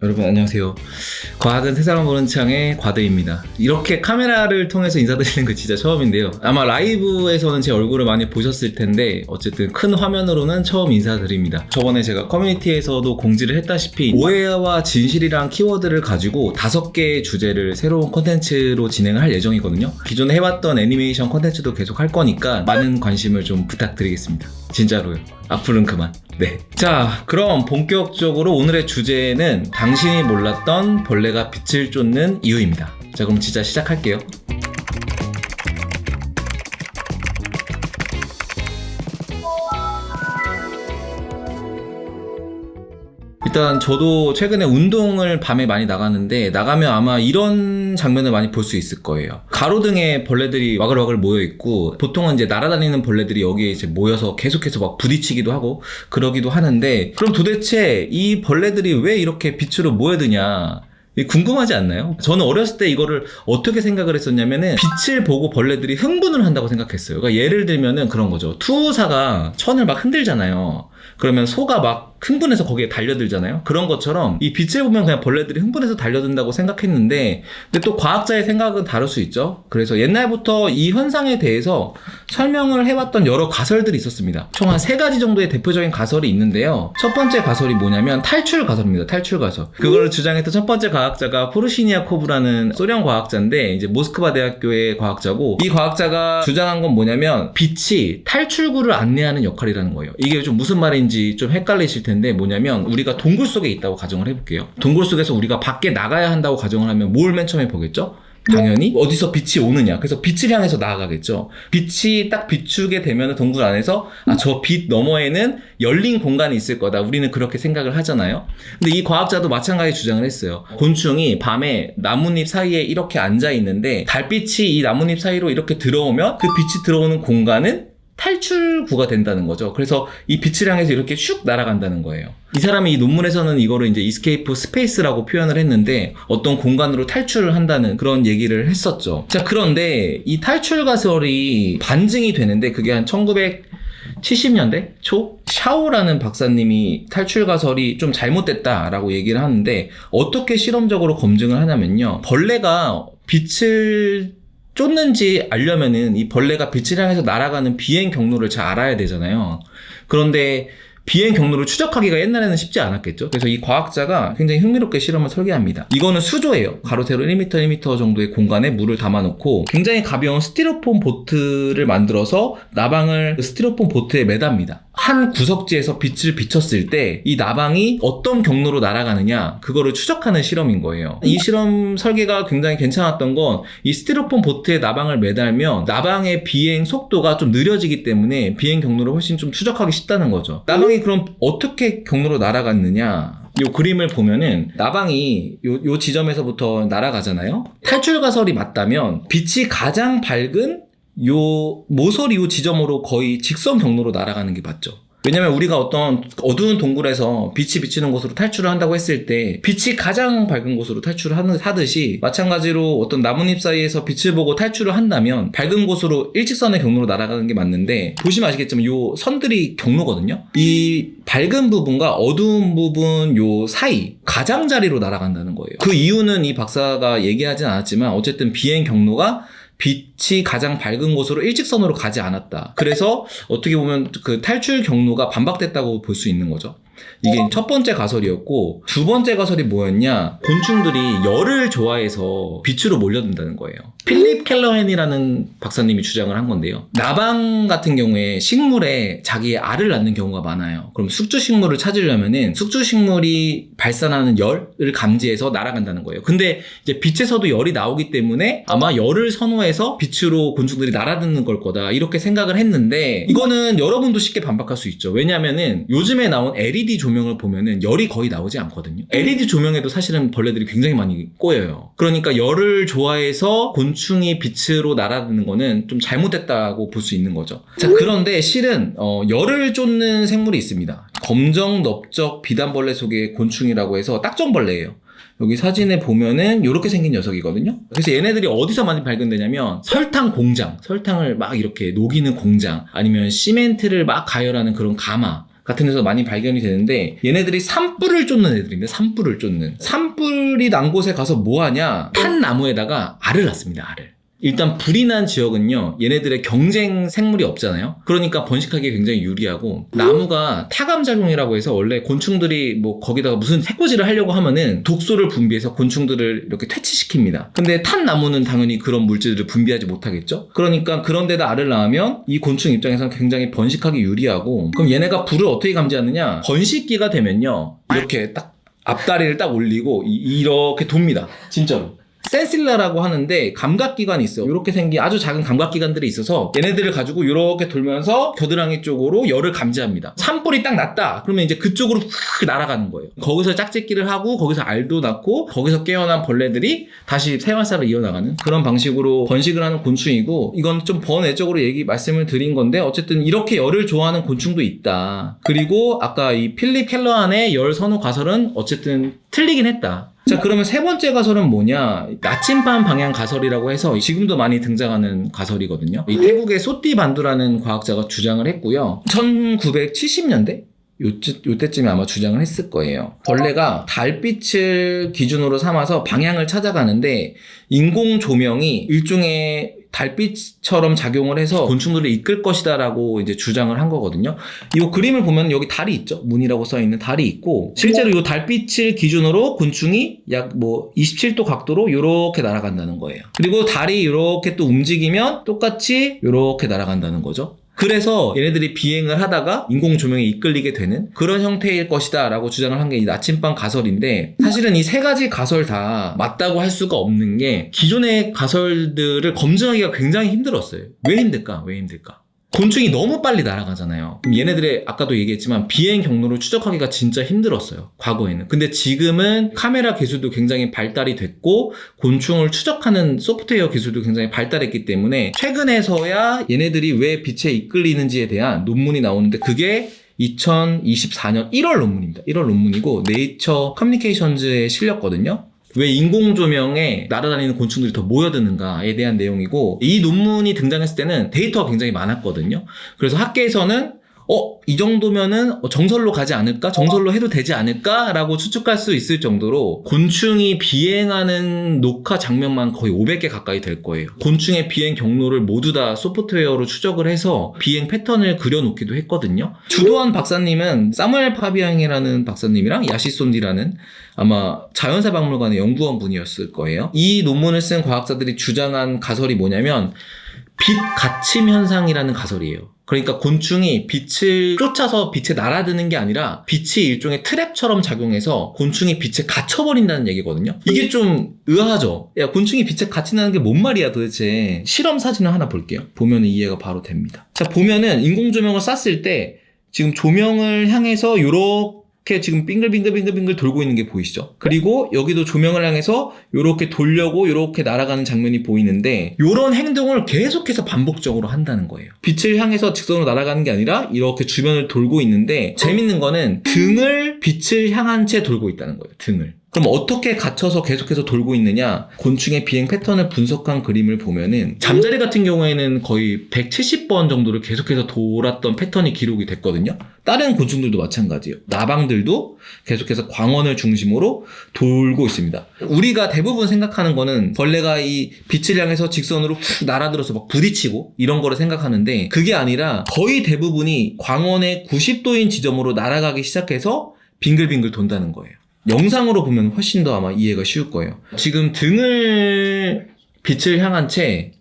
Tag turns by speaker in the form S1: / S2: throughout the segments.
S1: 여러분 안녕하세요. 과학은 세상을 보는 창의 과대입니다. 이렇게 카메라를 통해서 인사드리는 거 진짜 처음인데요. 아마 라이브에서는 제 얼굴을 많이 보셨을 텐데 어쨌든 큰 화면으로는 처음 인사드립니다. 저번에 제가 커뮤니티에서도 공지를 했다시피 오해와 진실이란 키워드를 가지고 다섯 개의 주제를 새로운 콘텐츠로 진행을 할 예정이거든요. 기존에 해왔던 애니메이션 콘텐츠도 계속 할 거니까 많은 관심을 좀 부탁드리겠습니다. 진짜로요. 앞으로는 그만. 네. 자, 그럼 본격적으로 오늘의 주제는 당신이 몰랐던 벌레가 빛을 쫓는 이유입니다. 자, 그럼 진짜 시작할게요. 일단 저도 최근에 운동을 밤에 많이 나가는데 나가면 아마 이런 장면을 많이 볼 수 있을 거예요. 가로등에 벌레들이 와글와글 모여 있고 보통은 이제 날아다니는 벌레들이 여기에 이제 모여서 계속해서 막 부딪히기도 하고 그러기도 하는데 그럼 도대체 이 벌레들이 왜 이렇게 빛으로 모여드냐? 궁금하지 않나요? 저는 어렸을 때 이거를 어떻게 생각을 했었냐면은 빛을 보고 벌레들이 흥분을 한다고 생각했어요. 그러니까 예를 들면은 그런 거죠. 투사가 천을 막 흔들잖아요. 그러면 소가 막 흥분해서 거기에 달려들잖아요. 그런 것처럼 이 빛을 보면 그냥 벌레들이 흥분해서 달려든다고 생각했는데 근데 또 과학자의 생각은 다를 수 있죠. 그래서 옛날부터 이 현상에 대해서 설명을 해왔던 여러 가설들이 있었습니다. 총 한 세 가지 정도의 대표적인 가설이 있는데요. 첫 번째 가설이 뭐냐면 탈출 가설입니다. 탈출 가설. 그거를 주장했던 첫 번째 과학자가 포르시니아코브라는 소련 과학자인데 이제 모스크바 대학교의 과학자고 이 과학자가 주장한 건 뭐냐면 빛이 탈출구를 안내하는 역할이라는 거예요. 이게 좀 무슨 말인지 좀 헷갈리실 텐데 뭐냐면 우리가 동굴 속에 있다고 가정을 해볼게요. 동굴 속에서 우리가 밖에 나가야 한다고 가정을 하면 뭘 맨 처음에 보겠죠? 당연히 어디서 빛이 오느냐. 그래서 빛을 향해서 나아가겠죠. 빛이 딱 비추게 되면 동굴 안에서 아, 저 빛 너머에는 열린 공간이 있을 거다. 우리는 그렇게 생각을 하잖아요. 근데 이 과학자도 마찬가지 주장을 했어요. 곤충이 밤에 나뭇잎 사이에 이렇게 앉아 있는데 달빛이 이 나뭇잎 사이로 이렇게 들어오면 그 빛이 들어오는 공간은 탈출구가 된다는 거죠. 그래서 이 빛을 향해서 이렇게 슉 날아간다는 거예요. 이 사람이 이 논문에서는 이거를 이제 이스케이프 스페이스라고 표현을 했는데 어떤 공간으로 탈출을 한다는 그런 얘기를 했었죠. 자, 그런데 이 탈출 가설이 반증이 되는데 그게 한 1900, 70년대 초 샤오라는 박사님이 탈출 가설이 좀 잘못됐다라고 얘기를 하는데 어떻게 실험적으로 검증을 하냐면요. 벌레가 빛을 쫓는지 알려면은 이 벌레가 빛을 향해서 날아가는 비행 경로를 잘 알아야 되잖아요. 그런데 비행 경로를 추적하기가 옛날에는 쉽지 않았겠죠. 그래서 이 과학자가 굉장히 흥미롭게 실험을 설계합니다. 이거는 수조예요. 가로 세로 1m, 1m 정도의 공간에 물을 담아놓고 굉장히 가벼운 스티로폼 보트를 만들어서 나방을 그 스티로폼 보트에 매답니다. 한 구석지에서 빛을 비쳤을 때 이 나방이 어떤 경로로 날아가느냐 그거를 추적하는 실험인 거예요. 이 실험 설계가 굉장히 괜찮았던 건 이 스티로폼 보트에 나방을 매달면 나방의 비행 속도가 좀 느려지기 때문에 비행 경로를 훨씬 좀 추적하기 쉽다는 거죠. 나방이 그럼 어떻게 경로로 날아갔느냐? 요 그림을 보면은 나방이 요, 요 지점에서부터 날아가잖아요. 탈출 가설이 맞다면 빛이 가장 밝은 요 모서리 요 지점으로 거의 직선 경로로 날아가는 게 맞죠. 왜냐면 우리가 어떤 어두운 동굴에서 빛이 비치는 곳으로 탈출을 한다고 했을 때 빛이 가장 밝은 곳으로 탈출을 하는, 하듯이 마찬가지로 어떤 나뭇잎 사이에서 빛을 보고 탈출을 한다면 밝은 곳으로 일직선의 경로로 날아가는 게 맞는데 보시면 아시겠지만 요 선들이 경로거든요. 이 밝은 부분과 어두운 부분 요 사이 가장자리로 날아간다는 거예요. 그 이유는 이 박사가 얘기하진 않았지만 어쨌든 비행 경로가 빛이 가장 밝은 곳으로 일직선으로 가지 않았다. 그래서 어떻게 보면 그 탈출 경로가 반박됐다고 볼 수 있는 거죠. 이게 첫 번째 가설이었고 두 번째 가설이 뭐였냐? 곤충들이 열을 좋아해서 빛으로 몰려든다는 거예요. 필립 켈러헨이라는 박사님이 주장을 한 건데요. 나방 같은 경우에 식물에 자기의 알을 낳는 경우가 많아요. 그럼 숙주 식물을 찾으려면은 숙주 식물이 발산하는 열을 감지해서 날아간다는 거예요. 근데 이제 빛에서도 열이 나오기 때문에 아마 열을 선호해서 빛으로 곤충들이 날아드는 걸 거다 이렇게 생각을 했는데 이거는 여러분도 쉽게 반박할 수 있죠. 왜냐면은 요즘에 나온 LED 조명을 보면은 열이 거의 나오지 않거든요. LED 조명에도 사실은 벌레들이 굉장히 많이 꼬여요. 그러니까 열을 좋아해서 곤충이 빛으로 날아드는 거는 좀 잘못됐다고 볼 수 있는 거죠. 자, 그런데 실은 어, 열을 쫓는 생물이 있습니다. 검정 넓적 비단벌레 속의 곤충이라고 해서 딱정벌레예요. 여기 사진에 보면은 이렇게 생긴 녀석이거든요. 그래서 얘네들이 어디서 많이 발견되냐면 설탕 공장, 설탕을 막 이렇게 녹이는 공장, 아니면 시멘트를 막 가열하는 그런 가마, 같은 데서 많이 발견이 되는데 얘네들이 산불을 쫓는 애들입니다. 산불을 쫓는. 산불이 난 곳에 가서 뭐 하냐? 탄 나무에다가 알을 낳습니다. 알을. 일단 불이 난 지역은요, 얘네들의 경쟁 생물이 없잖아요? 그러니까 번식하기에 굉장히 유리하고, 나무가 타감작용이라고 해서 원래 곤충들이 뭐 거기다가 무슨 해코지를 하려고 하면은 독소를 분비해서 곤충들을 이렇게 퇴치시킵니다. 근데 탄 나무는 당연히 그런 물질들을 분비하지 못하겠죠? 그러니까 그런 데다 알을 낳으면 이 곤충 입장에서는 굉장히 번식하기 유리하고, 그럼 얘네가 불을 어떻게 감지하느냐? 번식기가 되면요, 이렇게 딱 앞다리를 딱 올리고 이- 이렇게 돕니다. 진짜로. 센실라라고 하는데 감각기관이 있어요. 이렇게 생긴 아주 작은 감각기관들이 있어서 얘네들을 가지고 이렇게 돌면서 겨드랑이 쪽으로 열을 감지합니다. 산불이 딱 났다. 그러면 이제 그쪽으로 훅 날아가는 거예요. 거기서 짝짓기를 하고 거기서 알도 낳고 거기서 깨어난 벌레들이 다시 생활사를 이어나가는 그런 방식으로 번식을 하는 곤충이고 이건 좀 번외적으로 얘기 말씀을 드린 건데 어쨌든 이렇게 열을 좋아하는 곤충도 있다. 그리고 아까 이 필립 켈러안의 열 선호 가설은 어쨌든 틀리긴 했다. 자, 그러면 세 번째 가설은 뭐냐? 나침반 방향 가설이라고 해서 지금도 많이 등장하는 가설이거든요. 이 태국의 소띠 반두라는 과학자가 주장을 했고요. 1970년대? 요쯤, 요때쯤에 아마 주장을 했을 거예요. 벌레가 달빛을 기준으로 삼아서 방향을 찾아가는데 인공 조명이 일종의 달빛처럼 작용을 해서 곤충들을 이끌 것이다라고 이제 주장을 한 거거든요. 이 그림을 보면 여기 달이 있죠. 문이라고 써 있는 달이 있고 실제로 이 달빛을 기준으로 곤충이 약 뭐 27도 각도로 이렇게 날아간다는 거예요. 그리고 달이 이렇게 또 움직이면 똑같이 이렇게 날아간다는 거죠. 그래서 얘네들이 비행을 하다가 인공 조명에 이끌리게 되는 그런 형태일 것이다 라고 주장을 한 게 이 나침반 가설인데 사실은 이 세 가지 가설 다 맞다고 할 수가 없는 게 기존의 가설들을 검증하기가 굉장히 힘들었어요. 왜 힘들까? 왜 힘들까? 곤충이 너무 빨리 날아가잖아요. 얘네들의 아까도 얘기했지만 비행 경로를 추적하기가 진짜 힘들었어요. 과거에는. 근데 지금은 카메라 기술도 굉장히 발달이 됐고 곤충을 추적하는 소프트웨어 기술도 굉장히 발달했기 때문에 최근에서야 얘네들이 왜 빛에 이끌리는지에 대한 논문이 나오는데 그게 2024년 1월 논문입니다. 1월 논문이고 네이처 커뮤니케이션즈에 실렸거든요. 왜 인공 조명에 날아다니는 곤충들이 더 모여드는가에 대한 내용이고 이 논문이 등장했을 때는 데이터가 굉장히 많았거든요. 그래서 학계에서는 어, 이 정도면은 정설로 가지 않을까? 정설로 해도 되지 않을까? 라고 추측할 수 있을 정도로 곤충이 비행하는 녹화 장면만 거의 500개 가까이 될 거예요. 곤충의 비행 경로를 모두 다 소프트웨어로 추적을 해서 비행 패턴을 그려놓기도 했거든요. 주도한 박사님은 사무엘 파비앙이라는 박사님이랑 야시손디라는 아마 자연사 박물관의 연구원 분이었을 거예요. 이 논문을 쓴 과학자들이 주장한 가설이 뭐냐면 빛 갇힘 현상이라는 가설이에요. 그러니까 곤충이 빛을 쫓아서 빛에 날아드는 게 아니라 빛이 일종의 트랩처럼 작용해서 곤충이 빛에 갇혀버린다는 얘기거든요. 이게 좀 의아하죠? 야, 곤충이 빛에 갇힌다는 게 뭔 말이야 도대체. 실험 사진을 하나 볼게요. 보면 이해가 바로 됩니다. 자, 보면은 인공 조명을 쐈을 때 지금 조명을 향해서 요렇게 지금 빙글빙글빙글빙글 돌고 있는 게 보이시죠? 그리고 여기도 조명을 향해서 요렇게 돌려고 요렇게 날아가는 장면이 보이는데 요런 행동을 계속해서 반복적으로 한다는 거예요. 빛을 향해서 직선으로 날아가는 게 아니라 이렇게 주변을 돌고 있는데 재밌는 거는 등을 빛을 향한 채 돌고 있다는 거예요. 등을. 그럼 어떻게 갇혀서 계속해서 돌고 있느냐? 곤충의 비행 패턴을 분석한 그림을 보면은 잠자리 같은 경우에는 거의 170번 정도를 계속해서 돌았던 패턴이 기록이 됐거든요. 다른 곤충들도 마찬가지예요. 나방들도 계속해서 광원을 중심으로 돌고 있습니다. 우리가 대부분 생각하는 거는 벌레가 이 빛을 향해서 직선으로 훅 날아들어서 막 부딪히고 이런 거를 생각하는데 그게 아니라 거의 대부분이 광원의 90도인 지점으로 날아가기 시작해서 빙글빙글 돈다는 거예요. 영상으로 보면 훨씬 더 아마 이해가 쉬울 거예요. 지금 등을 빛을 향한 채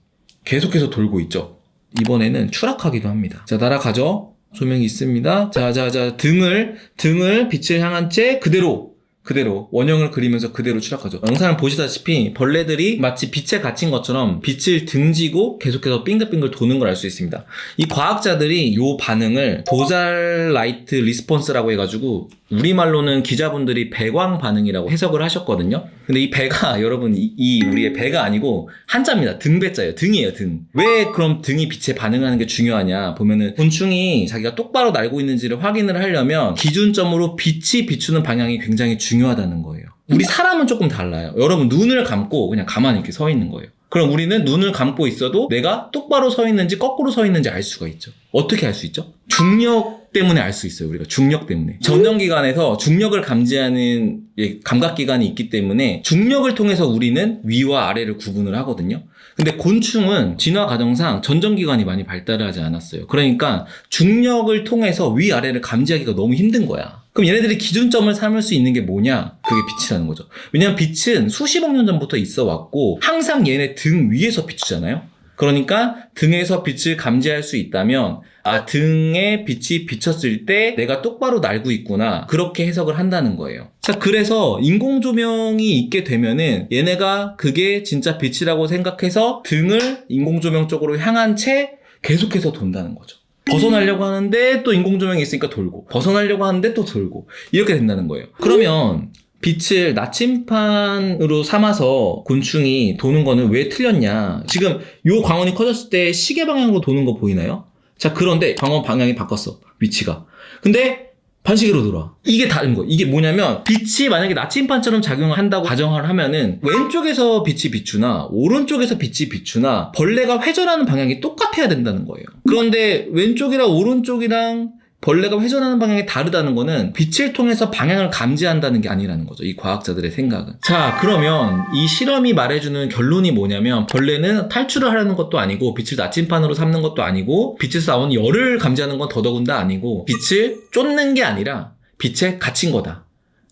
S1: 계속해서 돌고 있죠. 이번에는 추락하기도 합니다. 자, 날아가죠. 조명이 있습니다. 자, 자, 자, 등을, 등을 빛을 향한 채 그대로, 그대로 원형을 그리면서 그대로 추락하죠. 영상을 보시다시피 벌레들이 마치 빛에 갇힌 것처럼 빛을 등지고 계속해서 빙글빙글 도는 걸 알 수 있습니다. 이 과학자들이 이 반응을 도잘 라이트 리스폰스라고 해가지고 우리말로는 기자분들이 배광 반응이라고 해석을 하셨거든요. 근데 이 배가 여러분 이, 이 우리의 배가 아니고 한자입니다. 등배자예요. 등이에요. 등. 왜 그럼 등이 빛에 반응하는 게 중요하냐 보면은 곤충이 자기가 똑바로 날고 있는지를 확인을 하려면 기준점으로 빛이 비추는 방향이 굉장히 중요하다는 거예요. 우리 사람은 조금 달라요. 여러분 눈을 감고 그냥 가만히 이렇게 서 있는 거예요. 그럼 우리는 눈을 감고 있어도 내가 똑바로 서 있는지 거꾸로 서 있는지 알 수가 있죠. 어떻게 알 수 있죠? 중력 때문에 알 수 있어요. 우리가 중력 때문에. 전정기관에서 중력을 감지하는 예, 감각기관이 있기 때문에 중력을 통해서 우리는 위와 아래를 구분을 하거든요. 근데 곤충은 진화 과정상 전정기관이 많이 발달하지 않았어요. 그러니까 중력을 통해서 위 아래를 감지하기가 너무 힘든 거야. 그럼 얘네들이 기준점을 삼을 수 있는 게 뭐냐? 그게 빛이라는 거죠. 왜냐면 빛은 수십억 년 전부터 있어 왔고 항상 얘네 등 위에서 비추잖아요. 그러니까 등에서 빛을 감지할 수 있다면 아 등에 빛이 비쳤을 때 내가 똑바로 날고 있구나 그렇게 해석을 한다는 거예요. 자 그래서 인공 조명이 있게 되면은 얘네가 그게 진짜 빛이라고 생각해서 등을 인공 조명 쪽으로 향한 채 계속해서 돈다는 거죠. 벗어나려고 하는데 또 인공 조명이 있으니까 돌고 벗어나려고 하는데 또 돌고 이렇게 된다는 거예요. 그러면 빛을 나침판으로 삼아서 곤충이 도는 거는 왜 틀렸냐? 지금 요 광원이 커졌을 때 시계 방향으로 도는 거 보이나요? 자, 그런데 광원 방향이 바꿨어. 위치가. 근데 반시계로 돌아. 이게 다른 거. 이게 뭐냐면 빛이 만약에 나침판처럼 작용을 한다고 가정을 하면은 왼쪽에서 빛이 비추나 오른쪽에서 빛이 비추나 벌레가 회전하는 방향이 똑같아야 된다는 거예요. 그런데 왼쪽이랑 오른쪽이랑 벌레가 회전하는 방향이 다르다는 거는 빛을 통해서 방향을 감지한다는 게 아니라는 거죠. 이 과학자들의 생각은. 자, 그러면 이 실험이 말해주는 결론이 뭐냐면 벌레는 탈출을 하려는 것도 아니고 빛을 나침판으로 삼는 것도 아니고 빛에서 나오는 열을 감지하는 건 더더군다 아니고 빛을 쫓는 게 아니라 빛에 갇힌 거다.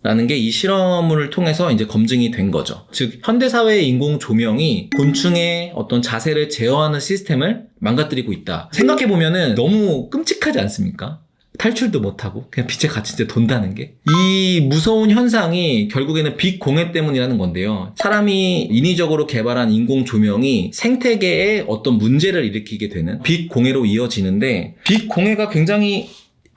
S1: 라는 게 이 실험을 통해서 이제 검증이 된 거죠. 즉, 현대사회의 인공 조명이 곤충의 어떤 자세를 제어하는 시스템을 망가뜨리고 있다. 생각해보면은 너무 끔찍하지 않습니까? 탈출도 못하고 그냥 빛에 갇힌 채 돈다는 게 이 무서운 현상이 결국에는 빛 공해 때문이라는 건데요. 사람이 인위적으로 개발한 인공 조명이 생태계에 어떤 문제를 일으키게 되는 빛 공해로 이어지는데 빛 공해가 굉장히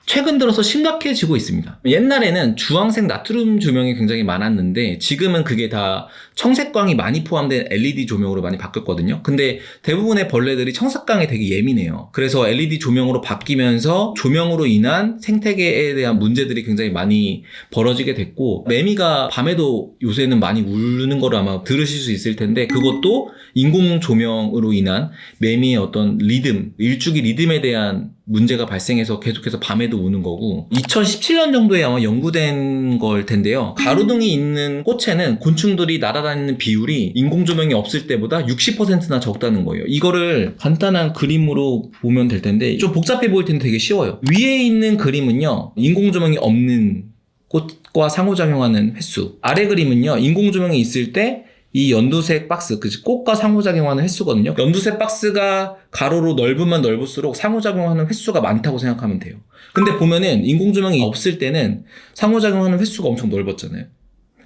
S1: 최근 들어서 심각해지고 있습니다. 옛날에는 주황색 나트륨 조명이 굉장히 많았는데 지금은 그게 다 청색광이 많이 포함된 LED 조명으로 많이 바뀌었거든요. 근데 대부분의 벌레들이 청색광에 되게 예민해요. 그래서 LED 조명으로 바뀌면서 조명으로 인한 생태계에 대한 문제들이 굉장히 많이 벌어지게 됐고 매미가 밤에도 요새는 많이 우는 거를 아마 들으실 수 있을 텐데 그것도 인공 조명으로 인한 매미의 어떤 리듬, 일주기 리듬에 대한 문제가 발생해서 계속해서 밤에도 우는 거고 2017년 정도에 아마 연구된 걸 텐데요. 가로등이 있는 꽃에는 곤충들이 날아다니는 비율이 인공 조명이 없을 때보다 60%나 적다는 거예요. 이거를 간단한 그림으로 보면 될 텐데 좀 복잡해 보일 텐데 되게 쉬워요. 위에 있는 그림은요. 인공 조명이 없는 꽃과 상호작용하는 횟수. 아래 그림은요. 인공 조명이 있을 때 이 연두색 박스, 그 꽃과 상호작용하는 횟수거든요. 연두색 박스가 가로로 넓으면 넓을수록 상호작용하는 횟수가 많다고 생각하면 돼요. 근데 보면은 인공조명이 없을 때는 상호작용하는 횟수가 엄청 넓었잖아요.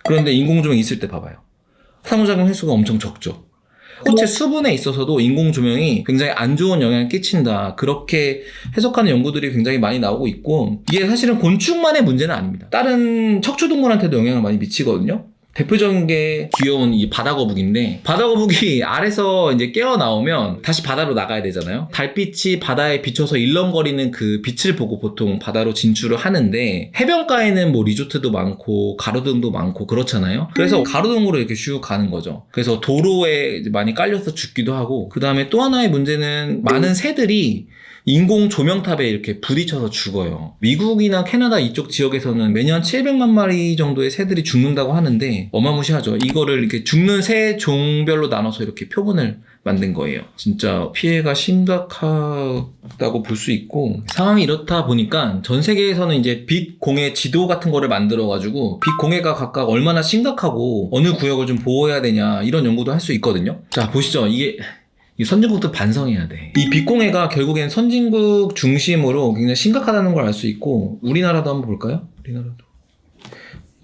S1: 그런데 인공조명이 있을 때 봐봐요. 상호작용 횟수가 엄청 적죠. 꽃의 수분에 있어서도 인공조명이 굉장히 안 좋은 영향을 끼친다. 그렇게 해석하는 연구들이 굉장히 많이 나오고 있고, 이게 사실은 곤충만의 문제는 아닙니다. 다른 척추동물한테도 영향을 많이 미치거든요. 대표적인 게 귀여운 이 바다 거북인데 바다 거북이 알에서 이제 깨어 나오면 다시 바다로 나가야 되잖아요. 달빛이 바다에 비춰서 일렁거리는 그 빛을 보고 보통 바다로 진출을 하는데 해변가에는 뭐 리조트도 많고 가로등도 많고 그렇잖아요. 그래서 가로등으로 이렇게 슉 가는 거죠. 그래서 도로에 많이 깔려서 죽기도 하고 그 다음에 또 하나의 문제는 많은 새들이 인공 조명탑에 이렇게 부딪혀서 죽어요. 미국이나 캐나다 이쪽 지역에서는 매년 700만 마리 정도의 새들이 죽는다고 하는데 어마무시하죠. 이거를 이렇게 죽는 새 종별로 나눠서 이렇게 표본을 만든 거예요. 진짜 피해가 심각하다고 볼 수 있고 상황이 이렇다 보니까 전 세계에서는 이제 빛 공해 지도 같은 거를 만들어 가지고 빛 공해가 각각 얼마나 심각하고 어느 구역을 좀 보호해야 되냐 이런 연구도 할 수 있거든요. 자 보시죠. 이게 이 선진국도 반성해야 돼. 이 빛공해가 결국엔 선진국 중심으로 굉장히 심각하다는 걸 알 수 있고 우리나라도 한번 볼까요? 우리나라도.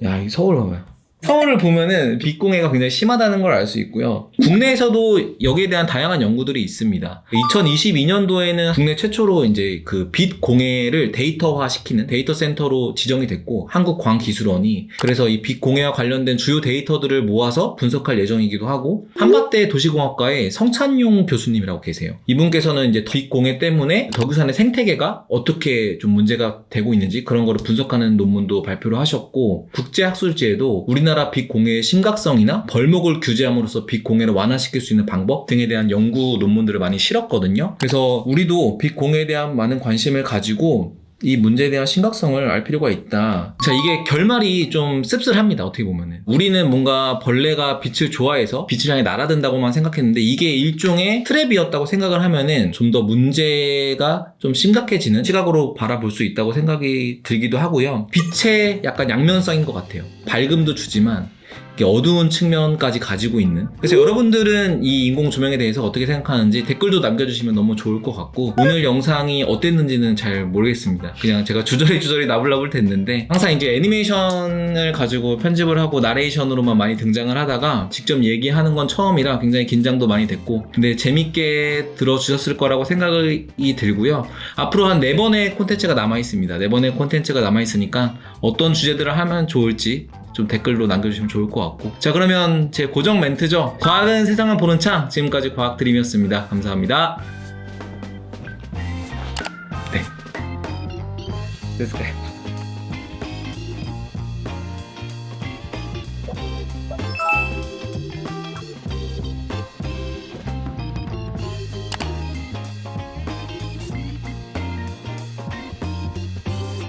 S1: 야, 이 서울 봐봐요. 서울을 보면은 빛공해가 굉장히 심하다는 걸 알 수 있고요. 국내에서도 여기에 대한 다양한 연구들이 있습니다. 2022년도에는 국내 최초로 이제 그 빛공해를 데이터화 시키는 데이터 센터로 지정이 됐고 한국광기술원이 그래서 이 빛공해와 관련된 주요 데이터들을 모아서 분석할 예정이기도 하고 한밭대 도시공학과의 성찬용 교수님이라고 계세요. 이분께서는 이제 빛공해 때문에 덕유산의 생태계가 어떻게 좀 문제가 되고 있는지 그런 거를 분석하는 논문도 발표를 하셨고 국제학술지에도 우리나라 빛 공해의 심각성이나 벌목을 규제함으로써 빛 공해를 완화시킬 수 있는 방법 등에 대한 연구 논문들을 많이 실었거든요. 그래서 우리도 빛 공해에 대한 많은 관심을 가지고 이 문제에 대한 심각성을 알 필요가 있다. 자, 이게 결말이 좀 씁쓸합니다. 어떻게 보면은. 우리는 뭔가 벌레가 빛을 좋아해서 빛을 향해 날아든다고만 생각했는데 이게 일종의 트랩이었다고 생각을 하면은 좀 더 문제가 좀 심각해지는 시각으로 바라볼 수 있다고 생각이 들기도 하고요. 빛의 약간 양면성인 것 같아요. 밝음도 주지만 어두운 측면까지 가지고 있는. 그래서 여러분들은 이 인공 조명에 대해서 어떻게 생각하는지 댓글도 남겨주시면 너무 좋을 것 같고 오늘 영상이 어땠는지는 잘 모르겠습니다. 그냥 제가 주저리 주저리 나불나불 됐는데 항상 이제 애니메이션을 가지고 편집을 하고 나레이션으로만 많이 등장을 하다가 직접 얘기하는 건 처음이라 굉장히 긴장도 많이 됐고 근데 재밌게 들어주셨을 거라고 생각이 들고요. 앞으로 한 네 번의 콘텐츠가 남아 있습니다. 네 번의 콘텐츠가 남아 있으니까 어떤 주제들을 하면 좋을지 좀 댓글로 남겨주시면 좋을 것 같고. 자 그러면 제 고정 멘트죠. 과학은 세상을 보는 창 지금까지 과학 드림이었습니다. 감사합니다. 네. 됐을 때